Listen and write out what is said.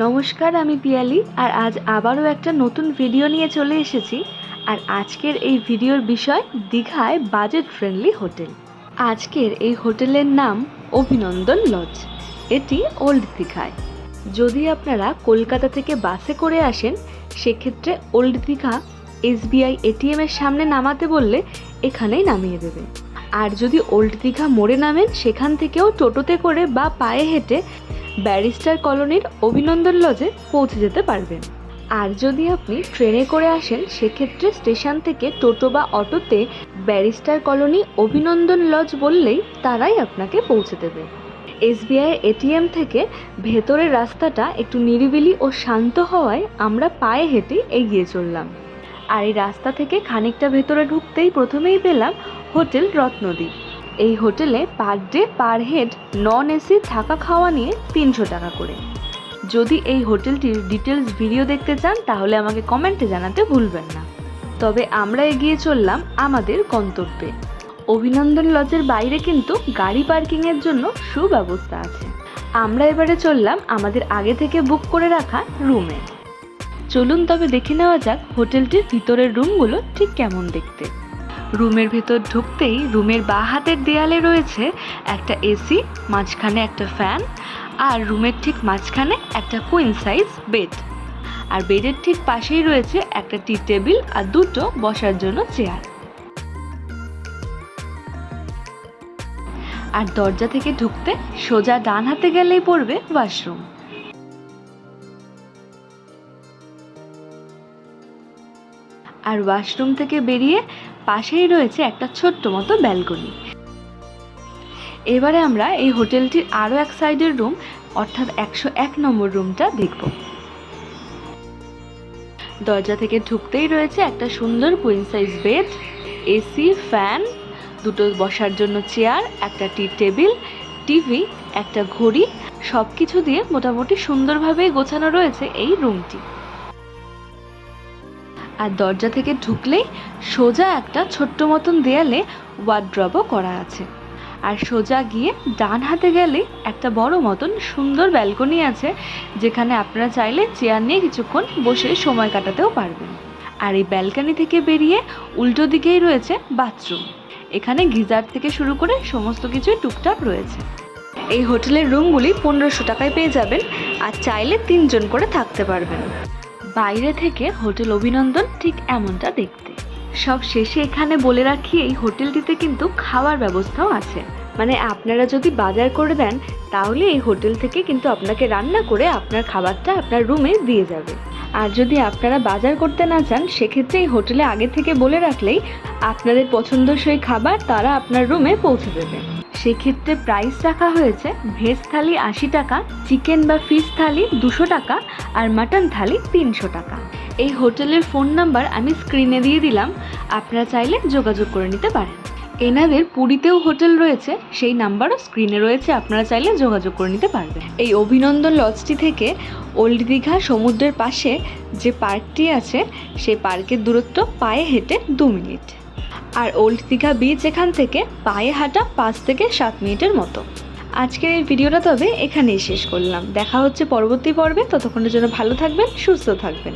নমস্কার, আমি পিয়ালি আর আজ আবারও একটা নতুন ভিডিও নিয়ে চলে এসেছি। আর আজকের এই ভিডিওর বিষয়, দীঘায় বাজেট ফ্রেন্ডলি হোটেল। আজকের এই হোটেলের নাম অভিনন্দন লজ এটি ওল্ড দীঘায়। যদি আপনারা কলকাতা থেকে বাসে করে আসেন, সেক্ষেত্রে ওল্ড দীঘা এসবিআই এটিএমের সামনে নামাতে বললে এখানেই নামিয়ে দেবে আর যদি ওল্ড দীঘা মোড়ে নামেন, সেখান থেকেও টোটোতে করে বা পায়ে হেঁটে ব্যারিস্টার কলোনির অভিনন্দন লজে পৌঁছে যেতে পারবেন। আর যদি আপনি ট্রেনে করে আসেন, সেক্ষেত্রে স্টেশন থেকে টোটো বা অটোতে ব্যারিস্টার কলোনি অভিনন্দন লজ বললেই তারাই আপনাকে পৌঁছে দেবে। এসবিআই এটিএম থেকে ভেতরের রাস্তাটা একটু নিরিবিলি ও শান্ত হওয়ায় আমরা পায়ে হেঁটে এগিয়ে চললাম। আর এই রাস্তা থেকে খানিকটা ভেতরে ঢুকতেই প্রথমেই পেলাম হোটেল রত্নদ্বীপ এই হোটেলে per day, per head, non AC থাকা খাওয়া নিয়ে তিনশো টাকা করে। যদি এই হোটেলটির ডিটেলস ভিডিও দেখতে চান, তাহলে আমাকে কমেন্টে জানাতে ভুলবেন না। তবে আমরা এগিয়ে চললাম আমাদের গন্তব্যে। অভিনন্দন লজের বাইরে কিন্তু গাড়ি পার্কিংয়ের জন্য সুব্যবস্থা আছে। আমরা এবারে চললাম আমাদের আগে থেকে বুক করে রাখা রুমে। চলুন তবে দেখে নেওয়া যাক হোটেলটির ভিতরের রুমগুলো ঠিক কেমন দেখতে। রুমের ভেতর ঢুকতেই রুমের বাঁ হাতের দেয়ালে রয়েছে একটা এসি মাঝখানে একটা ফ্যান আর রুমের ঠিক মাঝখানে একটা কুইন সাইজ বেড আর বেডের ঠিক পাশেই রয়েছে একটা টি টেবিল আর দুটো বসার জন্য চেয়ার আর দরজা থেকে ঢুকতে সোজা ডান হাতে গেলেই পড়বে ওয়াশরুম আর ওয়াশরুম থেকে বেরিয়ে পাশেই রয়েছে একটা ছোট্ট মতো ব্যালকনি। এবারে আমরা এই হোটেলটির আরও এক সাইডের রুম, অর্থাৎ একশো এক নম্বর রুমটা দেখব। দরজা থেকে ঢুকতেই রয়েছে একটা সুন্দর queen size bed AC fan দুটো বসার জন্য চেয়ার একটা টি টেবিল টিভি একটা ঘড়ি সব কিছু দিয়ে মোটামুটি সুন্দরভাবে গোছানো রয়েছে এই রুমটি। আর দরজা থেকে ঢুকলেই সোজা একটা ছোট্ট মতন দেয়ালে ওয়ার্ড্রবও করা আছে। আর সোজা গিয়ে ডান হাতে গেলে একটা বড় মতন সুন্দর ব্যালকনি আছে, যেখানে আপনারা চাইলে চেয়ার নিয়ে কিছুক্ষণ বসে সময় কাটাতেও পারবেন। আর এই ব্যালকনি থেকে বেরিয়ে উল্টো দিকেই রয়েছে বাথরুম এখানে গিজার থেকে শুরু করে সমস্ত কিছুই টুকটাক রয়েছে। এই হোটেলের রুমগুলি পনেরোশো টাকায় পেয়ে যাবেন, আর চাইলে তিনজন করে থাকতে পারবেন। বাইরে থেকে হোটেল অভিনন্দন ঠিক এমনটা দেখতে। সব শেষে এখানে বলে রাখি, এই হোটেলটিতে কিন্তু খাওয়ার ব্যবস্থাও আছে। মানে আপনারা যদি বাজার করে দেন, তাহলে এই হোটেল থেকে কিন্তু আপনাকে রান্না করে আপনার খাবারটা আপনার রুমে দিয়ে যাবে। আর যদি আপনারা বাজার করতে না চান সেক্ষেত্রে এই হোটেলে আগে থেকে বলে রাখলেই আপনাদের পছন্দসই খাবার তারা আপনার রুমে পৌঁছে দেবে। সেক্ষেত্রে প্রাইস রাখা হয়েছে ভেজ থালি আশি টাকা, চিকেন বা ফিশ থালি দুশো টাকা আর মাটন থালি তিনশো টাকা। এই হোটেলের ফোন নাম্বার আমি স্ক্রিনে দিয়ে দিলাম, আপনারা চাইলে যোগাযোগ করে নিতে পারেন। এনাদের পুরীতেও হোটেল রয়েছে, সেই নাম্বারও স্ক্রিনে রয়েছে, আপনারা চাইলে যোগাযোগ করে নিতে পারবেন। এই অভিনন্দন লজটি থেকে ওল্ড দীঘা সমুদ্রের পাশে যে পার্কটি আছে, সেই পার্কের দূরত্ব পায়ে হেঁটে দু মিনিট। আর ওল্ড দীঘা বিচ এখান থেকে পায়ে হাঁটা পাঁচ থেকে সাত মিনিটের মতো। আজকের এই ভিডিওটা তবে এখানেই শেষ করলাম। দেখা হচ্ছে পরবর্তী পর্বে। ততক্ষণের জন্য ভালো থাকবেন, সুস্থ থাকবেন।